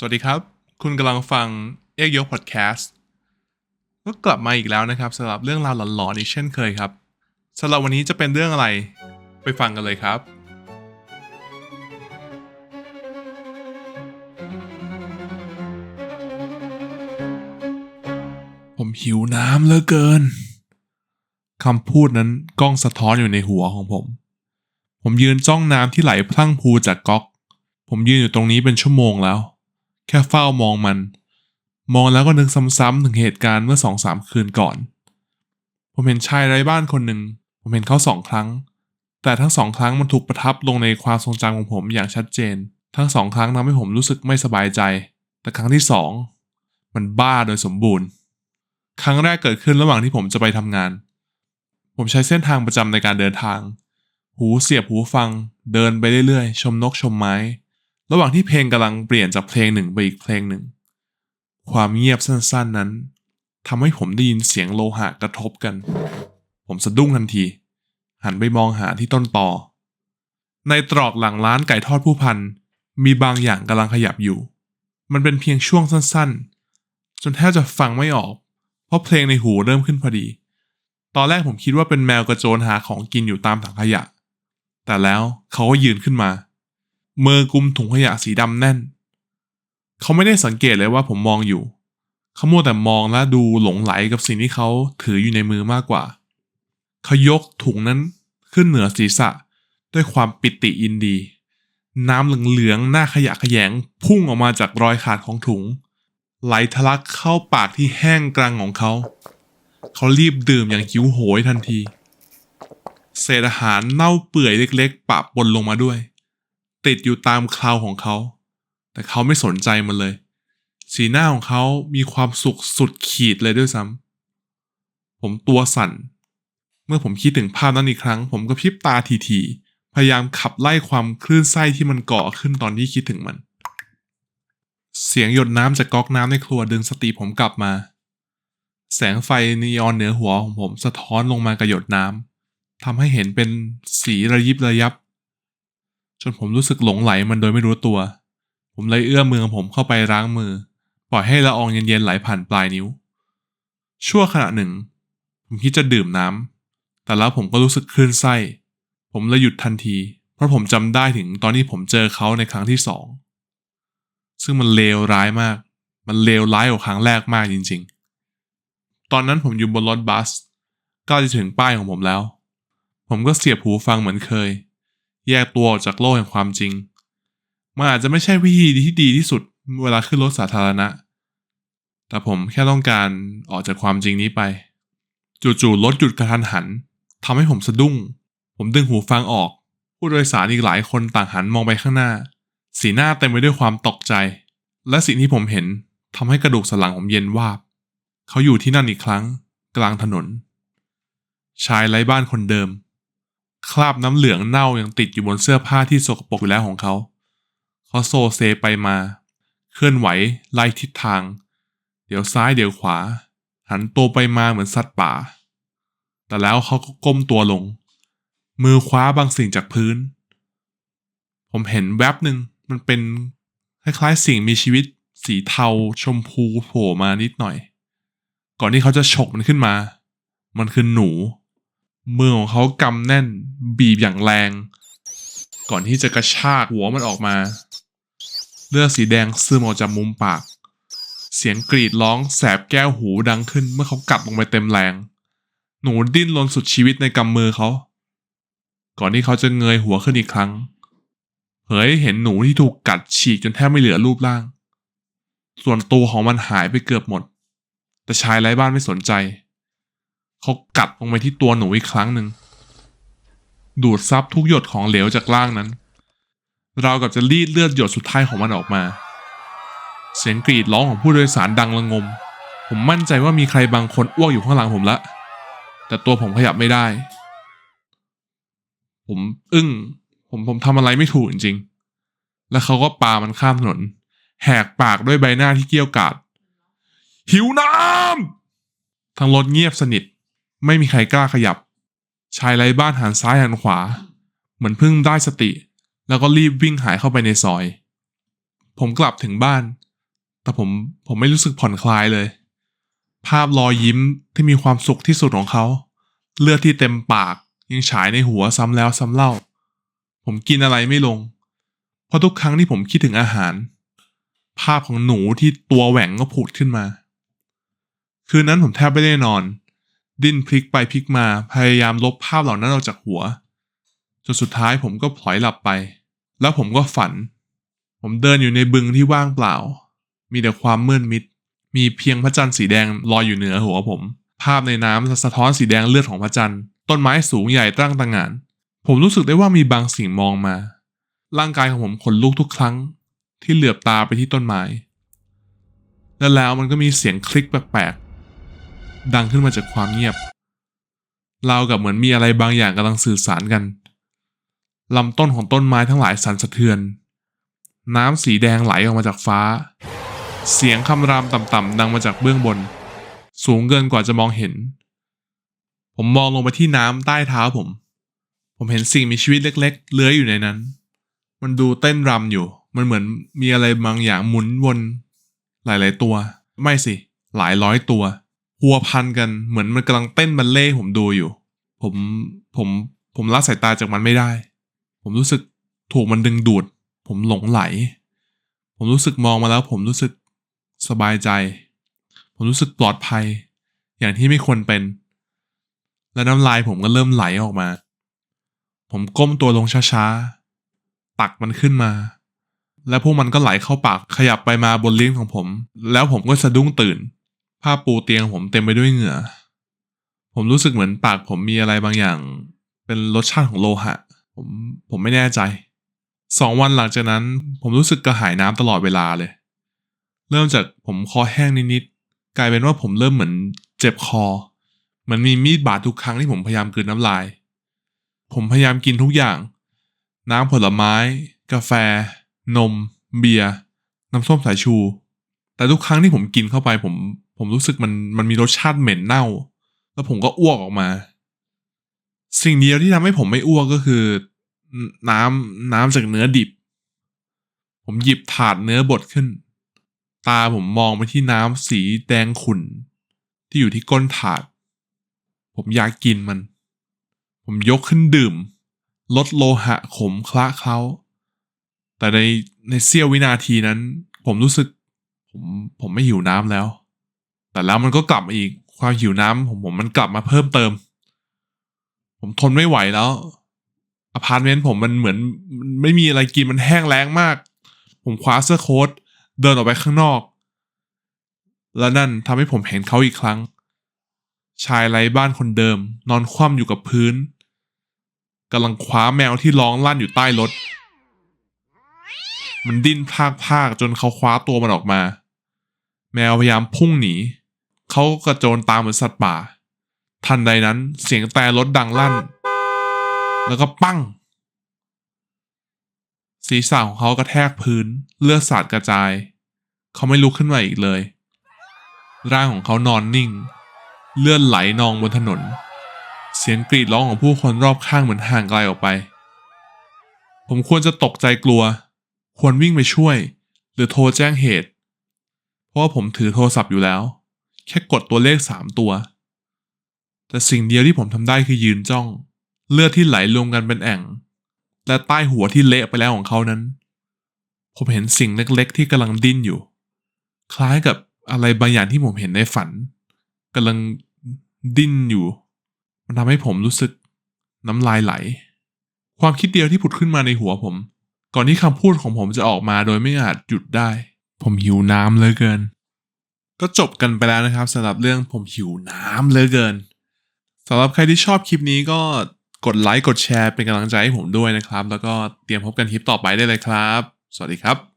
สวัสดีครับ คุณกำลังฟังเอกยกพอดแคสต์ก็กลับมาอีกแล้วนะครับสำหรับเรื่องราวหลอนๆอีกเช่นเคยครับสำหรับวันนี้จะเป็นเรื่องอะไร ไปฟังกันเลยครับ ผมหิวน้ำเหลือเกินคำพูดนั้นก้องสะท้อนอยู่ในหัวของผม ผมยืนจ้องน้ำที่ไหลพลั่งพูจากก๊อก ผมยืนอยู่ตรงนี้เป็นชั่วโมงแล้ว แค่เฝ้ามองมัน มองแล้วก็นึกซ้ำๆถึงเหตุการณ์เมื่อสองสามคืนก่อน ผมเห็นชายไร้บ้านคนหนึ่ง ผมเห็นเขาสองครั้ง แต่ทั้งสองครั้งมันถูกประทับลงในความทรงจำของผมอย่างชัดเจน ทั้งสองครั้งทำให้ผมรู้สึกไม่สบายใจ แต่ครั้งที่สองมันบ้าโดยสมบูรณ์ ครั้งแรกเกิดขึ้นระหว่างที่ผมจะไปทำงาน ผมใช้เส้นทางประจำในการเดินทาง หูเสียบหูฟัง เดินไปเรื่อยๆ ชมนกชมไม้ ระหว่างที่เพลงกำลังเปลี่ยนจากเพลงหนึ่งไปอีกเพลงหนึ่ง ความเงียบสั้นๆนั้นทำให้ผมได้ยินเสียงโลหะกระทบกัน ผมสะดุ้งทันที หันไปมองหาที่ต้นตอในตรอกหลังร้านไก่ทอดผู้พัน มีบางอย่างกำลังขยับอยู่ มันเป็นเพียงช่วงสั้นๆ จนแทบจะฟังไม่ออก เพราะเพลงในหูเริ่มขึ้นพอดี ตอนแรกผมคิดว่าเป็นแมวกระโจนหาของกินอยู่ตามถังขยะ แต่แล้วเขาก็ยืนขึ้นมา มือกุมถุงขยะสีดำแน่น เขาไม่ได้สังเกตเลยว่าผมมองอยู่ เขามัวแต่มองและดูหลงไหลกับสิ่งที่เขาถืออยู่ในมือมากกว่า เขายกถุงนั้นขึ้นเหนือศีรษะด้วยความปิติยินดี น้ำเหลืองๆหน้าขยะขยงพุ่งออกมาจากรอยขาดของถุง ไหลทะลักเข้าปากที่แห้งกรังของเขา เขารีบดื่มอย่างหิวโหยทันที เศษอาหารเน่าเปื่อยเล็กๆปะปนลงมาด้วย ติดอยู่ตามคราวของเขา แต่เขาไม่สนใจมันเลย สีหน้าของเขามีความสุขสุดขีดเลยด้วยซ้ำผมตัวสั่น เมื่อผมคิดถึงภาพนั้นอีกครั้ง ผมก็พริบตาทีๆพยายามขับไล่ความคลื่นไส้ที่มันเกาะขึ้นตอนที่คิดถึงมัน เสียงหยดน้ำจากก๊อกน้ำในครัวดึงสติผมกลับมา แสงไฟนีออนเหนือหัวของผมสะท้อนลงมากระหยดน้ำทำให้เห็นเป็นสีระยิบระยับ จนผมรู้สึกหลงไหลมันโดยไม่รู้ตัว ผมเลยเอื้อมมือของผมเข้าไปล้างมือ ปล่อยให้ละอองเย็นๆไหลผ่านปลายนิ้ว ชั่วขณะหนึ่ง ผมคิดจะดื่มน้ำแต่แล้วผมก็รู้สึกคลื่นไส้ ผมเลยหยุดทันที เพราะผมจำได้ถึงตอนที่ผมเจอเขาในครั้งที่สอง ซึ่งมันเลวร้ายมาก มันเลวร้ายกว่าครั้งแรกมากจริง ๆ ตอนนั้นผมอยู่บนรถบัสกล้จะถึงป้ายของผมแล้ว ผมก็เสียบหูฟังเหมือนเคย แยกตัวออกจากโลกแห่งความจริง มันอาจจะไม่ใช่วิธีที่ดีที่สุดเวลาขึ้นรถสาธารณะ แต่ผมแค่ต้องการออกจากความจริงนี้ไป จู่ๆรถหยุดกระทันหันทำให้ผมสะดุ้ง ผมดึงหูฟังออก ผู้โดยสารอีกหลายคนต่างหันมองไปข้างหน้า สีหน้าเต็มไปด้วยความตกใจ และสิ่งที่ผมเห็นทำให้กระดูกสันหลังผมเย็นวาบ เขาอยู่ที่นั่นอีกครั้ง กลางถนน ชายไร้บ้านคนเดิม คราบน้ำเหลืองเน่ายังติดอยู่บนเสื้อผ้าที่สกปรกอยู่แล้วของเขา เขาโซเซไปมา เคลื่อนไหวไล่ทิศทาง เดี๋ยวซ้ายเดี๋ยวขวา หันตัวไปมาเหมือนสัตว์ป่า แต่แล้วเขาก็ก้มตัวลง มือคว้าบางสิ่งจากพื้น ผมเห็นแวบหนึ่งมันเป็นคล้ายๆสิ่งมีชีวิต สีเทาชมพูโผล่มานิดหน่อย ก่อนที่เขาจะฉกมันขึ้นมา มันคือหนู มือของเขากำแน่นบีบอย่างแรง ก่อนที่จะกระชากหัวมันออกมา เลือดสีแดงซึมออกจากมุมปาก เสียงกรีดร้องแสบแก้วหูดังขึ้นเมื่อเขากัดลงไปเต็มแรง หนูดิ้นรนสุดชีวิตในกำมือเขา ก่อนที่เขาจะเงยหัวขึ้นอีกครั้งเผยเห็นหนูที่ถูกกัดฉีกจนแทบไม่เหลือรูปร่าง ส่วนตัวของมันหายไปเกือบหมด แต่ชายไร้บ้านไม่สนใจ เขากัดลงไปที่ตัวหนูอีกครั้งหนึ่ง ดูดซับทุกหยดของเหลวจากร่างนั้น เรากับจะรีดเลือดหยดสุดท้ายของมันออกมา เสียงกรีดร้องของผู้โดยสารดังระงม ผมมั่นใจว่ามีใครบางคนอ้วกอยู่ข้างหลังผมละ แต่ตัวผมขยับไม่ได้ ผมอึ้ง ผมผมทำอะไรไม่ถูกจริงๆ แล้วเขาก็ปามันข้ามถนน แหกปากด้วยใบหน้าที่เกี้ยวกาดหิวน้ำทั้งรถเงียบสนิท ไม่มีใครกล้าขยับ ชายไร้บ้านหันซ้ายหันขวา เหมือนเพิ่งได้สติ แล้วก็รีบวิ่งหายเข้าไปในซอย ผมกลับถึงบ้าน แต่ผมผมไม่รู้สึกผ่อนคลายเลย ภาพรอยยิ้มที่มีความสุขที่สุดของเขา เลือดที่เต็มปากยังฉายในหัวซ้ำแล้วซ้ำเล่า ผมกินอะไรไม่ลง เพราะทุกครั้งที่ผมคิดถึงอาหาร ภาพของหนูที่ตัวแหว่งก็ผุดขึ้นมา คืนนั้นผมแทบไม่ได้นอน ดิ้นพลิกไปพลิกมาพยายามลบภาพเหล่านั้นออกจากหัว จนสุดท้ายผมก็พลอยหลับไป แล้วผมก็ฝัน ผมเดินอยู่ในบึงที่ว่างเปล่า มีแต่ความมืดมิด มีเพียงพระจันทร์สีแดงลอยอยู่เหนือหัวผม ภาพในน้ำสะท้อนสีแดงเลือดของพระจันทร์ ต้นไม้สูงใหญ่ตั้งตระหง่าน ผมรู้สึกได้ว่ามีบางสิ่งมองมา ร่างกายของผมขนลุกทุกครั้ง ที่เหลือบตาไปที่ต้นไม้ และแล้วมันก็มีเสียงคลิกแปลกๆ ดังขึ้นมาจากความเงียบราวกับเหมือนมีอะไรบางอย่างกำลังสื่อสารกันลำต้นของต้นไม้ทั้งหลายสั่นสะเทือน น้ำสีแดงไหลออกมาจากฟ้า เสียงคำรามต่ำๆดังมาจากเบื้องบน สูงเกินกว่าจะมองเห็น ผมมองลงไปที่น้ำใต้เท้าผม ผมเห็นสิ่งมีชีวิตเล็ก ๆ เลื้อยอยู่ในนั้น มันดูเต้นรำอยู่ มันเหมือนมีอะไรบางอย่างหมุนวน หลายๆตัว ไม่สิ หลายร้อยตัว พัวพันกันเหมือนมันกำลังเต้นบัลเล่ผมดูอยู่ ผมผมผมละสายตาจากมันไม่ได้ ผมรู้สึกถูกมันดึงดูด ผมหลงไหล ผมรู้สึกมองมาแล้ว ผมรู้สึกสบายใจ ผมรู้สึกปลอดภัย อย่างที่ไม่ควรเป็น และน้ำลายผมก็เริ่มไหลออกมา ผมก้มตัวลงช้าๆ ตักมันขึ้นมา และพวกมันก็ไหลเข้าปากขยับไปมาบนลิ้นของผม แล้วผมก็สะดุ้งตื่น ผ้าปูเตียงผมเต็มไปด้วยเหงื่อ ผมรู้สึกเหมือนปากผมมีอะไรบางอย่าง เป็นรสชาติของโลหะ ผมผมไม่แน่ใจ สองวันหลังจากนั้น ผมรู้สึกกระหายน้ำตลอดเวลาเลย เริ่มจากผมคอแห้งนิดๆ กลายเป็นว่าผมเริ่มเหมือนเจ็บคอเหมือนมีมีดบาดทุกครั้งที่ผมพยายามกลืนน้ำลาย ผมพยายามกินทุกอย่าง น้ำผลไม้ กาแฟ นม เบียร์ น้ำส้มสายชู แต่ทุกครั้งที่ผมกินเข้าไปผม ผมรู้สึกมันมันมีรสชาติเหม็นเน่า แล้วผมก็อ้วกออกมา สิ่งเดียวที่ทำให้ผมไม่อ้วกก็คือ น้ำน้ำจากเนื้อดิบ ผมหยิบถาดเนื้อบดขึ้น ตาผมมองไปที่น้ำสีแดงขุ่น ที่อยู่ที่ก้นถาด ผมอยากกินมัน ผมยกขึ้นดื่ม ลดโลหะขมคละเคล้าแต่ในในเสี้ยววินาทีนั้น ผมรู้สึก ผมผมไม่หิวน้ำแล้ว แต่แล้วมันก็กลับมาอีกความหิวน้ำผมผมมันกลับมาเพิ่มเติม ผมทนไม่ไหวแล้วอพาร์ตเมนต์ผมมันเหมือนไม่มีอะไรกินมันแห้งแล้งมาก ผมคว้าเสื้อโค้ทเดินออกไปข้างนอก และนั่นทำให้ผมเห็นเขาอีกครั้ง ชายไร้บ้านคนเดิม นอนคว่ำอยู่กับพื้นกำลังคว้าแมวที่ร้องลั่นอยู่ใต้รถ มันดิ้นพากพากๆจนเขาคว้าตัวมันออกมา แมวพยายามพุ่งหนี เขากระโจนตามเหมือนสัตว์ป่า ทันใดนั้นเสียงแต่รถดังลั่น แล้วก็ปั้ง ศีรษะของเขากระแทกพื้น เลือดสาดกระจาย เขาไม่ลุกขึ้นมาอีกเลย ร่างของเขานอนนิ่ง เลือดไหลนองบนถนน เสียงกรีดร้องของผู้คนรอบข้างเหมือนห่างไกลออกไป ผมควรจะตกใจกลัว ควรวิ่งไปช่วย หรือโทรแจ้งเหตุ เพราะว่าผมถือโทรศัพท์อยู่แล้ว แค่กดตัวเลขสามตัว แต่สิ่งเดียวที่ผมทำได้คือยืนจ้อง เลือดที่ไหลรวมกันเป็นแอ่ง และใต้หัวที่เละไปแล้วของเขานั้น ผมเห็นสิ่งเล็กๆ ที่กำลังดิ้นอยู่ คล้ายกับอะไรบางอย่างที่ผมเห็นในฝันกำลังดิ้นอยู่ มันทำให้ผมรู้สึกน้ำลายไหล ความคิดเดียวที่ผุดขึ้นมาในหัวผม ก่อนที่คำพูดของผมจะออกมาโดยไม่อาจหยุดได้ ผมหิวน้ำเลยเกิน ก็จบกันไปแล้วนะครับสำหรับเรื่องผมหิวน้ำเหลยเกินสำหรับใครที่ชอบคลิปนี้ก็กดไลค์กดแชร์เป็นกำลังใจให้ผมด้วยนะครับ แล้วก็เตรียมพบกันคลิปต่อไปได้เลยครับ สวัสดีครับ